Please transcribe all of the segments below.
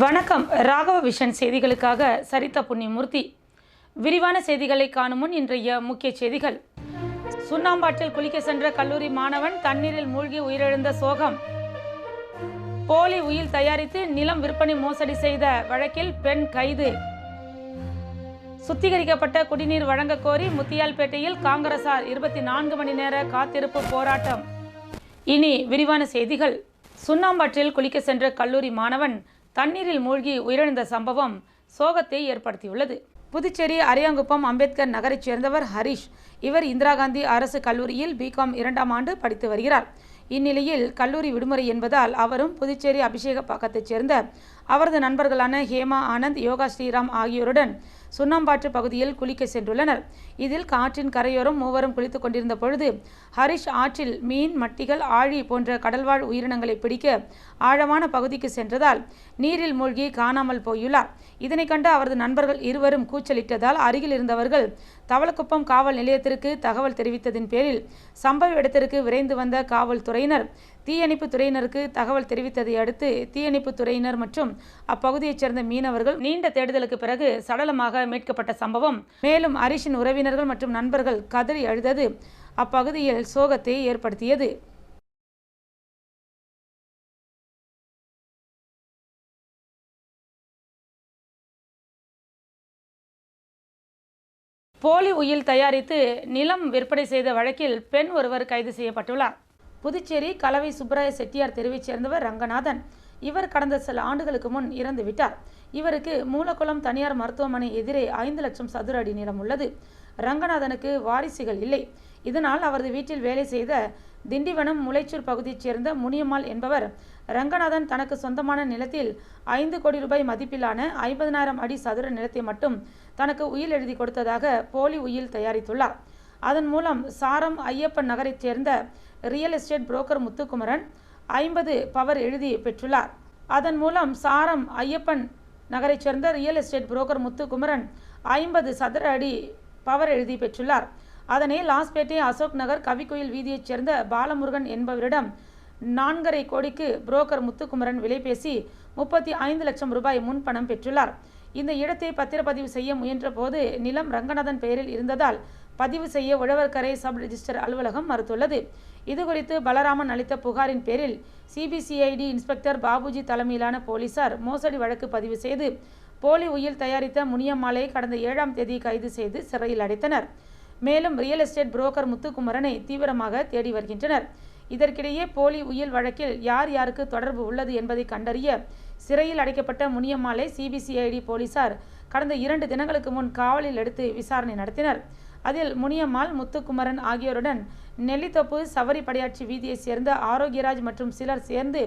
வணக்கம். ராகவ விஷன் செய்திகளுக்காக சரிதா புண்ணியமூர்த்தி. விரிவான செய்திகளை காணும் முன் இன்றைய முக்கிய செய்திகள். சுண்ணாம்பாற்றில் குளிக்க சென்ற கல்லூரி மாணவன் தண்ணீரில் மூழ்கி உயிரிழந்த சோகம். போலி உயில் தயாரித்து நிலம் விற்பனை மோசடி செய்த வழக்கில் பெண் கைது. சுத்திகரிக்கப்பட்ட குடிநீர் வழங்க கோரி முத்தியால்பேட்டையில் காங்கிரசார் இருபத்தி நான்கு மணி நேர காத்திருப்பு போராட்டம். இனி விரிவான செய்திகள். சுண்ணாம்பாற்றில் குளிக்க சென்ற கல்லூரி மாணவன் தண்ணீரில் மூழ்கி உயிரிழந்த சம்பவம் சோகத்தை ஏற்படுத்தியுள்ளது. புதுச்சேரி அரியாங்குப்பம் அம்பேத்கர் நகரைச் சேர்ந்தவர் ஹரிஷ். இவர் இந்திரா காந்தி அரசு கல்லூரியில் பிகாம் இரண்டாம் ஆண்டு படித்து வருகிறார். இந்நிலையில் கல்லூரி விடுமுறை என்பதால் அவரும் புதுச்சேரி அபிஷேக பக்கத்தைச் சேர்ந்த அவரது நண்பர்களான ஹேமா ஆனந்த் யோகா ஸ்ரீராம் ஆகியோருடன் சுண்ணாம்பாற்று பகுதியில் குளிக்க சென்றுள்ளனர். இதில் காற்றின் கரையோரம் மூவரும் குளித்துக் கொண்டிருந்த பொழுது ஹரிஷ் ஆற்றில் மீன் மட்டிகள் ஆழி போன்ற கடல்வாழ் உயிரினங்களை பிடிக்க ஆழமான பகுதிக்கு சென்றதால் நீரில் மூழ்கி காணாமல் போயுள்ளார். இதனை கண்ட அவரது நண்பர்கள் இருவரும் கூச்சலிட்டதால் அருகில் இருந்தவர்கள் தவளக்குப்பம் காவல் நிலையத்திற்கு தகவல் தெரிவித்ததின் பேரில் சம்பவ இடத்திற்கு விரைந்து வந்த காவல்துறையினர் தீயணைப்பு துறையினருக்கு தகவல் தெரிவித்ததை அடுத்து தீயணைப்பு துறையினர் மற்றும் அப்பகுதியைச் சேர்ந்த மீனவர்கள் நீண்ட தேடுதலுக்கு பிறகு சடலமாக மீட்கப்பட்ட சம்பவம். மேலும் ஹரிஷின் உறவினர்கள் மற்றும் நண்பர்கள் கதறி அழுதது அப்பகுதியில் சோகத்தை ஏற்படுத்தியது. போலி உயில் தயாரித்து நிலம் விற்பனை செய்த வழக்கில் பெண் ஒருவர் கைது செய்யப்பட்டுள்ளார். புதுச்சேரி கலவை சுப்பராய செட்டியார் தெருவைச் சேர்ந்தவர் ரங்கநாதன். இவர் கடந்த சில ஆண்டுகளுக்கு முன் இறந்து விட்டார். இவருக்கு மூலக்குளம் தனியார் மருத்துவமனை எதிரே ஐந்து லட்சம் சதுர அடி நிலம் உள்ளது. ரங்கநாதனுக்கு வாரிசுகள் இல்லை. இதனால் அவரது வீட்டில் வேலை செய்த திண்டிவனம் முளைச்சூர் பகுதியைச் சேர்ந்த முனியம்மாள் என்பவர் ரங்கநாதன் தனக்கு சொந்தமான நிலத்தில் ஐந்து கோடி ரூபாய் மதிப்பிலான ஐம்பதனாயிரம் அடி சதுர நிலத்தை மட்டும் தனக்கு உயில் எழுதி கொடுத்ததாக போலி உயில் தயாரித்துள்ளார். அதன் மூலம் சாரம் ஐயப்பன் நகரைச் சேர்ந்த ரியல் எஸ்டேட் புரோக்கர் முத்துக்குமரன் ஐம்பது பவர் எழுதி பெற்றுள்ளார். அதன் மூலம் சாரம் ஐயப்பன் நகரைச் சேர்ந்த ரியல் எஸ்டேட் புரோக்கர் முத்துக்குமரன் ஐம்பது சதுர அடி பவர் எழுதி பெற்றுள்ளார். அதனை லாஸ்பேட்டை அசோக் நகர் கவிக்கோயில் வீதியைச் சேர்ந்த பாலமுருகன் என்பவரிடம் நான்கரை கோடிக்கு புரோக்கர் முத்துக்குமரன் விலை பேசி முப்பத்தி ஐந்து லட்சம் ரூபாய் முன்பணம் பெற்றுள்ளார். இந்த இடத்தை பத்திரப்பதிவு செய்ய முயன்ற போது நிலம் ரங்கநாதன் பெயரில் இருந்ததால் பதிவு செய்ய உழவர்கரை சப் ரிஜிஸ்டர் அலுவலகம் மறுத்துள்ளது. இதுகுறித்து பலராமன் அளித்த புகாரின் பேரில் சிபிசிஐடி இன்ஸ்பெக்டர் பாபுஜி தலைமையிலான போலீசார் மோசடி வழக்கு பதிவு செய்து போலி உயில் தயாரித்த முனியம்மாளை கடந்த ஏழாம் தேதி கைது செய்து சிறையில் அடைத்தனர். மேலும் ரியல் எஸ்டேட் புரோக்கர் முத்துக்குமரனை தீவிரமாக தேடி வருகின்றனர். இதற்கிடையே போலி உயில் வழக்கில் யார் யாருக்கு தொடர்பு உள்ளது என்பதை கண்டறிய சிறையில் அடைக்கப்பட்ட முனியம்மாளை சிபிசிஐடி போலீசார் கடந்த இரண்டு தினங்களுக்கு முன் காவலில் எடுத்து விசாரணை நடத்தினர். அதில் முனியம்மாள் முத்துக்குமரன் ஆகியோருடன் நெல்லித்தோப்பு சவரி படையாட்சி வீதியை சேர்ந்த ஆரோக்கியராஜ் மற்றும் சிலர் சேர்ந்து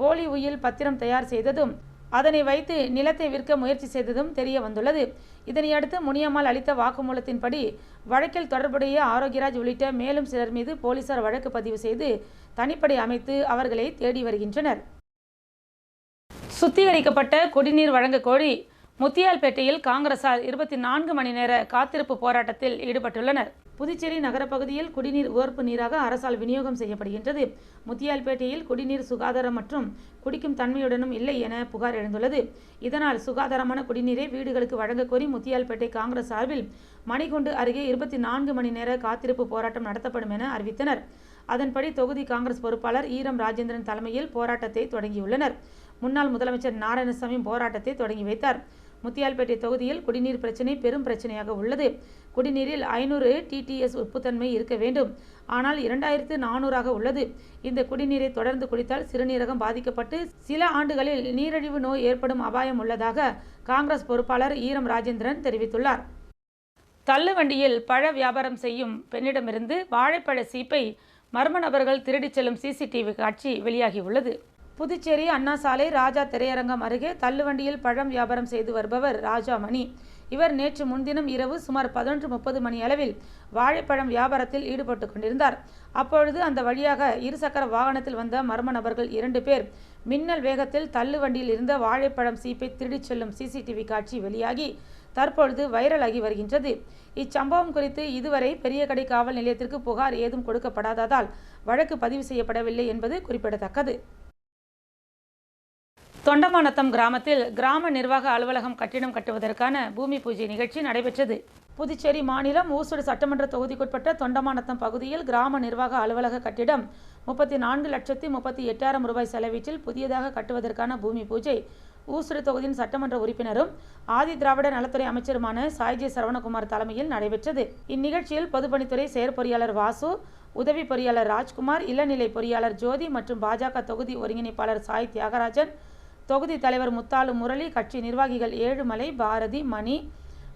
போலி உயில் பத்திரம் தயார் செய்ததும் அதனை வைத்து நிலத்தை விற்க முயற்சி செய்ததும் தெரிய வந்துள்ளது. இதனையடுத்து முனியம்மாள் அளித்த வாக்குமூலத்தின்படி வழக்கில் தொடர்புடைய ஆரோக்கியராஜ் உள்ளிட்ட மேலும் சிலர் மீது போலீசார் வழக்கு பதிவு செய்து தனிப்படை அமைத்து அவர்களை தேடி வருகின்றனர். சுத்திகரிக்கப்பட்ட குடிநீர் வழங்க கோரி முத்தியால்பேட்டையில் காங்கிரசார் இருபத்தி நான்கு மணி நேர காத்திருப்பு போராட்டத்தில் ஈடுபட்டுள்ளனர். புதுச்சேரி நகரப்பகுதியில் குடிநீர் உவர்ப்பு நீராக அரசால் விநியோகம் செய்யப்படுகின்றது. முத்தியால்பேட்டையில் குடிநீர் சுகாதாரம் மற்றும் குடிக்கும் தன்மையுடனும் இல்லை என புகார் எழுந்துள்ளது. இதனால் சுகாதாரமான குடிநீரை வீடுகளுக்கு வழங்கக் கோரி முத்தியால்பேட்டை காங்கிரஸ் சார்பில் மணிகுண்டு அருகே இருபத்தி நான்கு மணி நேர காத்திருப்பு போராட்டம் நடத்தப்படும் என அறிவித்தனர். அதன்படி தொகுதி காங்கிரஸ் பொறுப்பாளர் ஈரம் ராஜேந்திரன் தலைமையில் போராட்டத்தை தொடங்கியுள்ளனர். முன்னாள் முதலமைச்சர் நாராயணசாமி போராட்டத்தை தொடங்கி வைத்தார். முத்தியால்பேட்டை தொகுதியில் குடிநீர் பிரச்சினை பெரும் பிரச்சனையாக உள்ளது. குடிநீரில் ஐநூறு டிடிஎஸ் உப்புத்தன்மை இருக்க வேண்டும். ஆனால் இரண்டாயிரத்து நானூறாக உள்ளது. இந்த குடிநீரை தொடர்ந்து குடித்தால் சிறுநீரகம் பாதிக்கப்பட்டு சில ஆண்டுகளில் நீரிழிவு நோய் ஏற்படும் அபாயம் உள்ளதாக காங்கிரஸ் பொறுப்பாளர் ஈரம் ராஜேந்திரன் தெரிவித்துள்ளார். தள்ளுவண்டியில் பழ வியாபாரம் செய்யும் பெண்ணிடமிருந்து வாழைப்பழ சீப்பை மர்ம நபர்கள் திருடிச் செல்லும் சிசிடிவி காட்சி வெளியாகியுள்ளது. புதுச்சேரி அண்ணா சாலை ராஜா திரையரங்கம் அருகே தள்ளுவண்டியில் பழம் வியாபாரம் செய்து வருபவர் ராஜா மணி. இவர் நேற்று முன்தினம் இரவு சுமார் பதினொன்று முப்பது மணி அளவில் வாழைப்பழம் வியாபாரத்தில் ஈடுபட்டு கொண்டிருந்தார். அப்பொழுது அந்த வழியாக இருசக்கர வாகனத்தில் வந்த மர்ம நபர்கள் இரண்டு பேர் மின்னல் வேகத்தில் தள்ளுவண்டியில் இருந்த வாழைப்பழம் சீப்பை திருடிச் செல்லும் சிசிடிவி காட்சி வெளியாகி தற்பொழுது வைரலாகி வருகின்றது. இச்சம்பவம் குறித்து இதுவரை பெரிய கடை காவல் நிலையத்திற்கு புகார் ஏதும் கொடுக்கப்படாததால் வழக்கு பதிவு செய்யப்படவில்லை என்பது குறிப்பிடத்தக்கது. தொண்டமானத்தம் கிராமத்தில் கிராம நிர்வாக அலுவலகம் கட்டிடம் கட்டுவதற்கான பூமி பூஜை நிகழ்ச்சி நடைபெற்றது. புதுச்சேரி மாநிலம் ஊசுடு சட்டமன்ற தொகுதிக்குட்பட்ட தொண்டமானத்தம் பகுதியில் கிராம நிர்வாக அலுவலக கட்டிடம் முப்பத்தி நான்கு லட்சத்தி முப்பத்தி எட்டாயிரம் ரூபாய் செலவீட்டில் புதியதாக கட்டுவதற்கான பூமி பூஜை ஊசுடு தொகுதியின் சட்டமன்ற உறுப்பினரும் ஆதி திராவிட நலத்துறை அமைச்சருமான சாய்ஜி சரவணகுமார் தலைமையில் நடைபெற்றது. இந்நிகழ்ச்சியில் பொதுப்பணித்துறை செயற்பொறியாளர் வாசு உதவி பொறியாளர் ராஜ்குமார் இளநிலை பொறியாளர் ஜோதி மற்றும் பாஜக தொகுதி ஒருங்கிணைப்பாளர் சாய் தியாகராஜன் தொகுதி தலைவர் முத்தாலு முரளி கட்சி நிர்வாகிகள் ஏழுமலை பாரதி மணி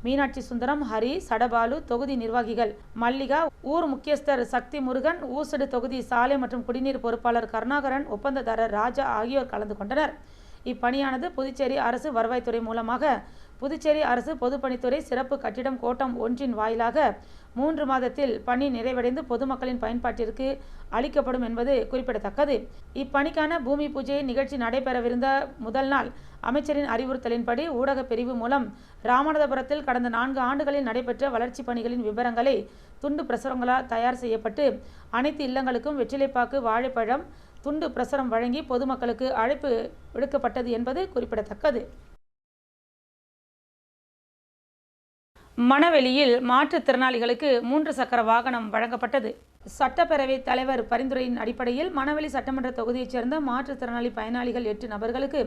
மீனாட்சி சுந்தரம் ஹரி சடபாலு தொகுதி நிர்வாகிகள் மல்லிகா ஊர் முக்கியஸ்தர் சக்தி முருகன் ஊசடு தொகுதி சாலை மற்றும் குடிநீர் பொறுப்பாளர் கருணாகரன் ஒப்பந்ததாரர் ராஜா ஆகியோர் கலந்து கொண்டனர். இப்பணியானது புதுச்சேரி அரசு வருவாய்த்துறை மூலமாக புதுச்சேரி அரசு பொதுப்பணித்துறை சிறப்பு கட்டிடம் கோட்டம் ஒன்றின் வாயிலாக மூன்று மாதத்தில் பணி நிறைவடைந்து பொதுமக்களின் பயன்பாட்டிற்கு அளிக்கப்படும் என்பது குறிப்பிடத்தக்கது. இப்பணிக்கான பூமி பூஜை நிகழ்ச்சி நடைபெறவிருந்த முதல் நாள் அமைச்சரின் அறிவுறுத்தலின்படி ஊடக பிரிவு மூலம் ராமநாதபுரத்தில் கடந்த நான்கு ஆண்டுகளில் நடைபெற்ற வளர்ச்சிப் பணிகளின் விவரங்களை துண்டு பிரசுரங்களால் தயார் செய்யப்பட்டு அனைத்து இல்லங்களுக்கும் வெற்றிலைப்பாக்கு வாழைப்பழம் துண்டு பிரசுரம் வழங்கி பொதுமக்களுக்கு அழைப்பு விடுக்கப்பட்டது என்பது குறிப்பிடத்தக்கது. மணவெளியில் மாற்றுத்திறனாளிகளுக்கு மூன்று சக்கர வாகனம் வழங்கப்பட்டது. சட்டப்பேரவை தலைவர் பரிந்துரையின் அடிப்படையில் மணவெளி சட்டமன்ற தொகுதியைச் சேர்ந்த மாற்றுத்திறனாளி பயனாளிகள் எட்டு நபர்களுக்கு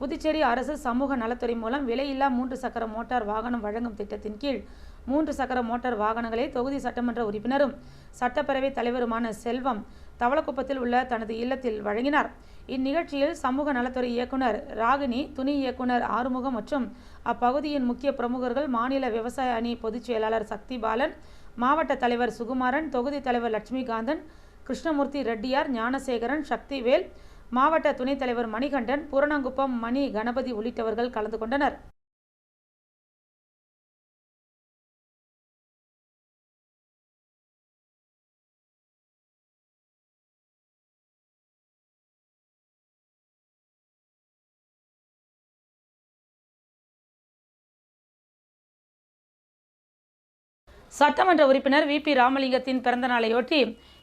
புதுச்சேரி அரசு சமூக நலத்துறை மூலம் விலையில்லா மூன்று சக்கர மோட்டார் வாகனம் வழங்கும் திட்டத்தின் கீழ் மூன்று சக்கர மோட்டார் வாகனங்களை தொகுதி சட்டமன்ற உறுப்பினரும் சட்டப்பேரவை தலைவருமான செல்வம் தவளக்குப்பத்தில் உள்ள தனது இல்லத்தில் வழங்கினார். இந்நிகழ்ச்சியில் சமூக நலத்துறை இயக்குனர் ராகினி துணை இயக்குனர் ஆறுமுகம் மற்றும் அப்பகுதியின் முக்கிய பிரமுகர்கள் மாநில விவசாய அணி பொதுச் செயலாளர் சக்தி பாலன் மாவட்ட தலைவர் சுகுமாரன் தொகுதி தலைவர் லட்சுமிகாந்தன் கிருஷ்ணமூர்த்தி ரெட்டியார் ஞானசேகரன் சக்திவேல் மாவட்ட துணைத் தலைவர் மணிகண்டன் பூரணங்குப்பம் மணி கணபதி உள்ளிட்டவர்கள் கலந்து கொண்டனர். சட்டமன்ற உறுப்பினர் வி பி ராமலிங்கத்தின் பிறந்த நாளையொட்டி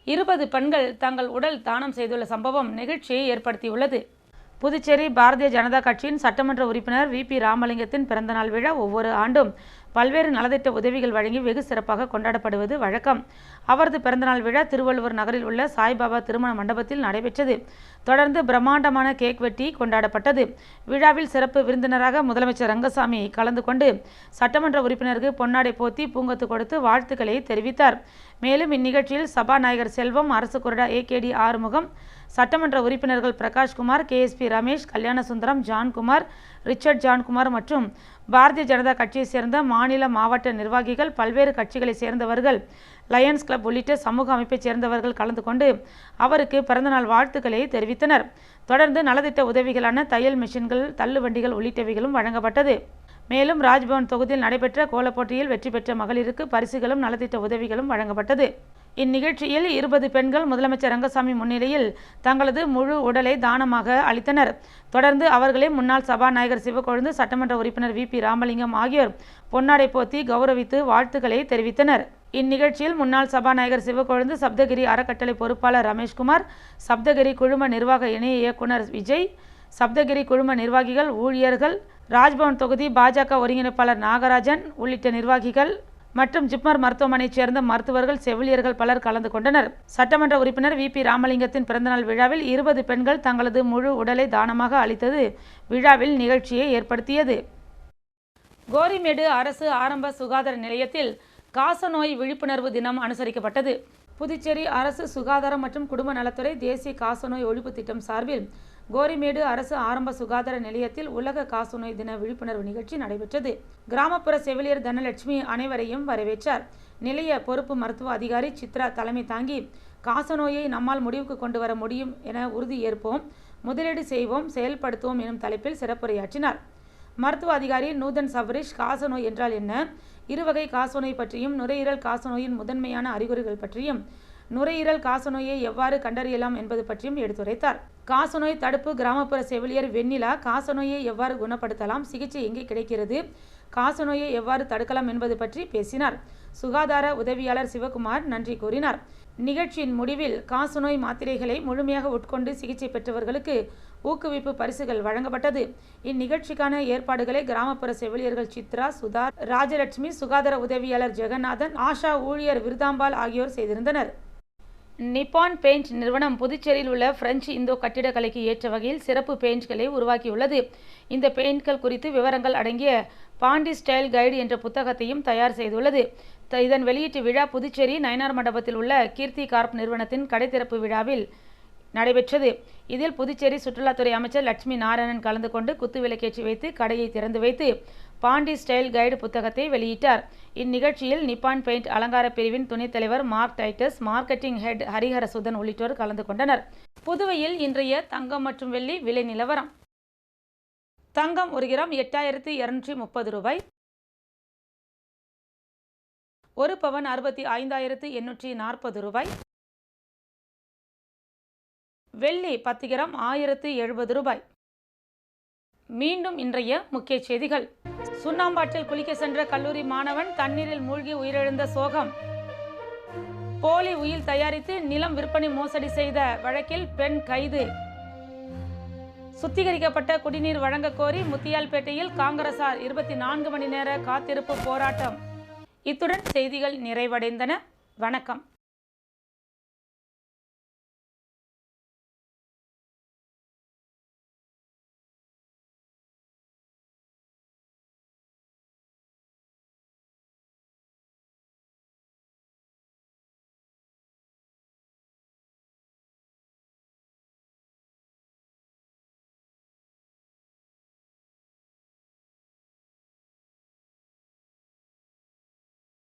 இருபது பெண்கள் தங்கள் உடல் தானம் செய்துள்ள சம்பவம் நிகழ்ச்சியை ஏற்படுத்தியுள்ளது. புதுச்சேரி பாரதிய ஜனதா கட்சியின் சட்டமன்ற உறுப்பினர் வி பி ராமலிங்கத்தின் பிறந்தநாள் விழா ஒவ்வொரு ஆண்டும் பல்வேறு நலத்திட்ட உதவிகள் வழங்கி வெகு சிறப்பாக கொண்டாடப்படுவது வழக்கம். அவரது பிறந்தநாள் விழா திருவள்ளுவர் நகரில் உள்ள சாய்பாபா திருமண மண்டபத்தில் நடைபெற்றது. தொடர்ந்து பிரம்மாண்டமான கேக் வெட்டி கொண்டாடப்பட்டது. விழாவில் சிறப்பு விருந்தினராக முதலமைச்சர் ரங்கசாமி கலந்து கொண்டு சட்டமன்ற உறுப்பினருக்கு பொன்னாடை போத்தி பூங்கத்து கொடுத்து வாழ்த்துக்களை தெரிவித்தார். மேலும் இந்நிகழ்ச்சியில் சபாநாயகர் செல்வம் அரசு கொறடா ஏகேடி ஆறுமுகம் சட்டமன்ற உறுப்பினர்கள் பிரகாஷ்குமார் கேஎஸ்பி ரமேஷ் கல்யாணசுந்தரம் ஜான்குமார் ரிச்சர்ட் ஜான்குமார் மற்றும் பாரதிய ஜனதா கட்சியைச் சேர்ந்த மாநில மாவட்ட நிர்வாகிகள் பல்வேறு கட்சிகளைச் சேர்ந்தவர்கள் லயன்ஸ் கிளப் உள்ளிட்ட சமூக அமைப்பைச் சேர்ந்தவர்கள் கலந்து கொண்டு அவருக்கு பிறந்தநாள் வாழ்த்துக்களை தெரிவித்தனர். தொடர்ந்து நலத்திட்ட உதவிகளான தையல் மிஷின்கள் தள்ளுவண்டிகள் உள்ளிட்டவைகளும் வழங்கப்பட்டது. மேலும் ராஜ்பவன் தொகுதியில் நடைபெற்ற கோலப்போட்டியில் வெற்றி பெற்ற மகளிருக்கு பரிசுகளும் நலத்திட்ட உதவிகளும் வழங்கப்பட்டது. இந்நிகழ்ச்சியில் இருபது பெண்கள் முதலமைச்சர் ரங்கசாமி முன்னிலையில் தங்களது முழு உடலை தானமாக அளித்தனர். தொடர்ந்து அவர்களை முன்னாள் சபாநாயகர் சிவக்கொழுந்து சட்டமன்ற உறுப்பினர் வி. பி. ராமலிங்கம் ஆகியோர் பொன்னாடை போத்தி கௌரவித்து வாழ்த்துக்களை தெரிவித்தனர். இந்நிகழ்ச்சியில் முன்னாள் சபாநாயகர் சிவக்கொழுந்து சப்தகிரி அறக்கட்டளை பொறுப்பாளர் ரமேஷ்குமார் சப்தகிரி குழும நிர்வாக இணை இயக்குனர் விஜய் சப்தகிரி குழும நிர்வாகிகள் ஊழியர்கள் ராஜ்பவன் தொகுதி பாஜக ஒருங்கிணைப்பாளர் நாகராஜன் உள்ளிட்ட நிர்வாகிகள் மற்றும் ஜிப்மர் மருத்துவமனையைச் சேர்ந்த மருத்துவர்கள் செவிலியர்கள் பலர் கலந்து கொண்டனர். சட்டமன்ற உறுப்பினர் வி. பி. ராமலிங்கத்தின் பிறந்தநாள் விழாவில் இருபது பெண்கள் தங்களது முழு உடலை தானமாக அளித்தது. விழாவில் நிகழ்ச்சியை ஏற்படுத்தியது. கோரிமேடு அரசு ஆரம்ப சுகாதார நிலையத்தில் காசநோய் விழிப்புணர்வு தினம் அனுசரிக்கப்பட்டது. புதுச்சேரி அரசு சுகாதாரம் மற்றும் குடும்ப நலத்துறை தேசிய காசநோய் ஒழிப்பு திட்டம் சார்பில் கோரிமேடு அரசு ஆரம்ப சுகாதார நிலையத்தில் உலக காசநோய் தின விழிப்புணர்வு நிகழ்ச்சி நடைபெற்றது. கிராமப்புற செவிலியர் தனலட்சுமி அனைவரையும் வரவேற்றார். நிலைய பொறுப்பு மருத்துவ அதிகாரி சித்ரா தலைமை தாங்கி காசநோயை நம்மால் முடிவுக்கு கொண்டு வர முடியும் என உறுதி ஏற்போம் முதலீடு செய்வோம் செயல்படுத்துவோம் எனும் தலைப்பில் சிறப்புரையாற்றினார். மருத்துவ அதிகாரி நூதன் சவரிஷ் காசநோய் என்றால் என்ன? இருவகை காசநோய் பற்றியும் நுரையீரல் காசநோயின் முதன்மையான அறிகுறிகள் பற்றியும் நுரையீரல் காசநோயை எவ்வாறு கண்டறியலாம் என்பது பற்றியும் எடுத்துரைத்தார். காசநோய் தடுப்பு கிராமப்புற செவிலியர் வெண்ணிலா காசநோயை எவ்வாறு குணப்படுத்தலாம் சிகிச்சை எங்கே கிடைக்கிறது காசநோயை எவ்வாறு தடுக்கலாம் என்பது பற்றி பேசினார். சுகாதார உதவியாளர் சிவகுமார் நன்றி கூறினார். நிகழ்ச்சியின் முடிவில் காசநோய் மாத்திரைகளை முழுமையாக உட்கொண்டு சிகிச்சை பெற்றவர்களுக்கு ஊக்குவிப்பு பரிசுகள் வழங்கப்பட்டது. இந்நிகழ்ச்சிக்கான ஏற்பாடுகளை கிராமப்புற செவிலியர்கள் சித்ரா சுதா ராஜலட்சுமி சுகாதார உதவியாளர் ஜெகநாதன் ஆஷா ஊழியர் விருதாம்பாள் ஆகியோர் செய்திருந்தனர். நிப்பான் பெயிண்ட் நிறுவனம் புதுச்சேரியில் உள்ள பிரெஞ்சு இந்தோ கட்டிடக்கலைக்கு ஏற்ற வகையில் சிறப்பு பெயிண்ட்களை உருவாக்கியுள்ளது. இந்த பெயிண்ட்கள் குறித்து விவரங்கள் அடங்கிய பாண்டி ஸ்டைல் கைடு என்ற புத்தகத்தையும் தயார் செய்துள்ளது. த- இதன் வெளியீட்டு விழா புதுச்சேரி நயனார் மண்டபத்தில் உள்ள கீர்த்தி கார்ப் நிறுவனத்தின் கடைத்திறப்பு விழாவில் நடைபெற்றது. இதில் புதுச்சேரி சுற்றுலாத்துறை அமைச்சர் லட்சுமி நாராயணன் கலந்து கொண்டு குத்துவிளக்கேற்றி வைத்து கடையை திறந்து வைத்து பாண்டி ஸ்டைல் கைடு புத்தகத்தை வெளியிட்டார். இந்நிகழ்ச்சியில் நிப்பான் பெயிண்ட் அலங்கார பிரிவின் துணைத் தலைவர் Mark Titus marketing head Hariharasudhan உள்ளிட்டோர் கலந்து கொண்டனர். புதுவையில் இன்றைய தங்கம் மற்றும் வெள்ளி விலை நிலவரம். தங்கம் ஒரு கிராம் எட்டாயிரத்தி இருநூற்றி முப்பது ரூபாய். ஒரு பவன் அறுபத்தி ஐந்தாயிரத்து எண்ணூற்றி நாற்பது ரூபாய். வெள்ளி பத்து கிராம் ஆயிரத்து எழுபது ரூபாய். மீண்டும் இன்றைய முக்கிய செய்திகள். சுண்ணாம்பாற்றில் குளிக்க சென்ற கல்லூரி மாணவன் தண்ணீரில் மூழ்கி உயிரிழந்த சோகம். போலி உயில் தயாரித்து நிலம் விற்பனை மோசடி செய்த வழக்கில் பெண் கைது. சுத்திகரிக்கப்பட்ட குடிநீர் வழங்க கோரி முத்தியால்பேட்டையில் காங்கிரசார் இருபத்தி நான்கு மணி நேர காத்திருப்பு போராட்டம். இத்துடன் செய்திகள் நிறைவடைந்தன. வணக்கம்.